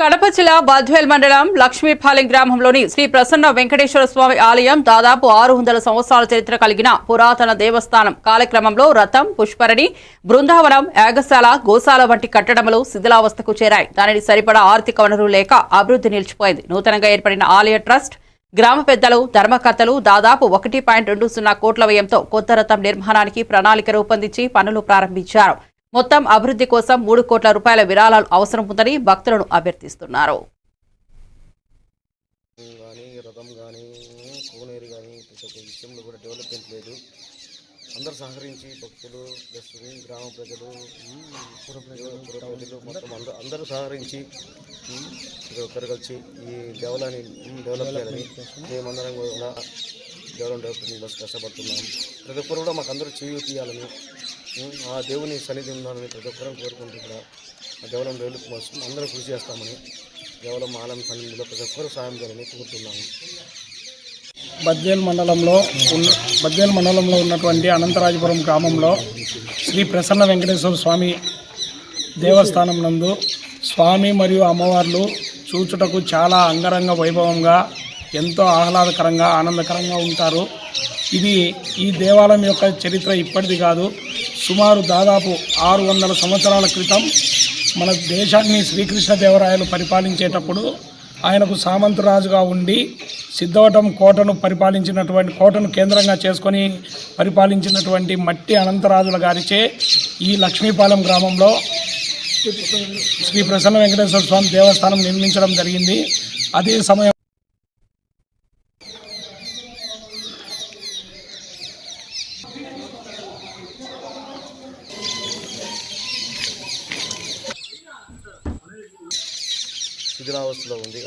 కడప జిల్లా బద్వేల్ మండలం లక్ష్మీపాలెం గ్రామంలోని శ్రీ ప్రసన్న వెంకటేశ్వర స్వామి ఆలయం దాదాపు ఆరు వందల సంవత్సరాల చరిత్ర కలిగిన పురాతన దేవస్థానం. కాలక్రమంలో రథం పుష్పరణి బృందావనం యాగశాల గోశాల వంటి కట్టడములు శిథిలావస్థకు చేరాయి. దానిని సరిపడా ఆర్థిక వనరులు లేక అభివృద్ధి నిలిచిపోయింది. నూతనంగా ఏర్పడిన ఆలయ ట్రస్ట్ గ్రామ పెద్దలు ధర్మకర్తలు దాదాపు ఒకటి పాయింట్ రెండు సున్నా కోట్ల వ్యయంతో కొత్త రథం నిర్మాణానికి ప్రణాళిక రూపొందించి పనులు ప్రారంభించారు. మొత్తం అభివృద్ధి కోసం మూడు కోట్ల రూపాయల విరాళాలు అవసరం ఉందని భక్తులను అభ్యర్థిస్తున్నారు. కానీ కానీ కోనేరు కానీ కూడా అందరూ సహకరించి భక్తులు ప్లస్ గ్రామ ప్రజలు ప్రజలు మొత్తం అందరూ అందరూ సహకరించి ఒకరు కలిసి ఈ డెవలప్ని డెవలప్ చేయాలని మేమందరం కూడా డెవలప్ డెవలప్మెంట్ కోసం కష్టపడుతున్నాం. ప్రతి ఒక్కరు కూడా మాకు అందరూ చేయి తీయాలని ఆ దేవుని సన్నిధి ఉండాలని ప్రతి ఒక్కరూ కోరుకుంటున్నా కూడా ఆ డెవలప్ కోసం అందరూ కృషి చేస్తామని కేవలం ఆలం సన్నిధిలో ప్రతి ఒక్కరూ సాయం చేయాలని కోరుతున్నాము. బద్వేల్ మండలంలో ఉన్న బద్వేల్ మండలంలో ఉన్నటువంటి అనంతరాజపురం గ్రామంలో శ్రీ ప్రసన్న వెంకటేశ్వర స్వామి దేవస్థానం నందు స్వామి మరియు అమ్మవార్లు చూచుటకు చాలా అంగరంగ వైభవంగా ఎంతో ఆహ్లాదకరంగా ఆనందకరంగా ఉంటారు. ఇది ఈ దేవాలయం యొక్క చరిత్ర ఇప్పటిది కాదు. సుమారు దాదాపు ఆరు వందల సంవత్సరాల క్రితం మన దేశాన్ని శ్రీకృష్ణదేవరాయలు పరిపాలించేటప్పుడు ఆయనకు సామంతరాజుగా ఉండి సిద్ధవటం కోటను పరిపాలించినటువంటి కోటను కేంద్రంగా చేసుకొని పరిపాలించినటువంటి మట్టి అనంతరాజుల గారిచే ఈ లక్ష్మీపాలెం గ్రామంలో శ్రీ ప్రసన్న వెంకటేశ్వర స్వామి దేవస్థానం నిర్మించడం జరిగింది. అదే సమయం శిథిలావస్థలో ఉంది.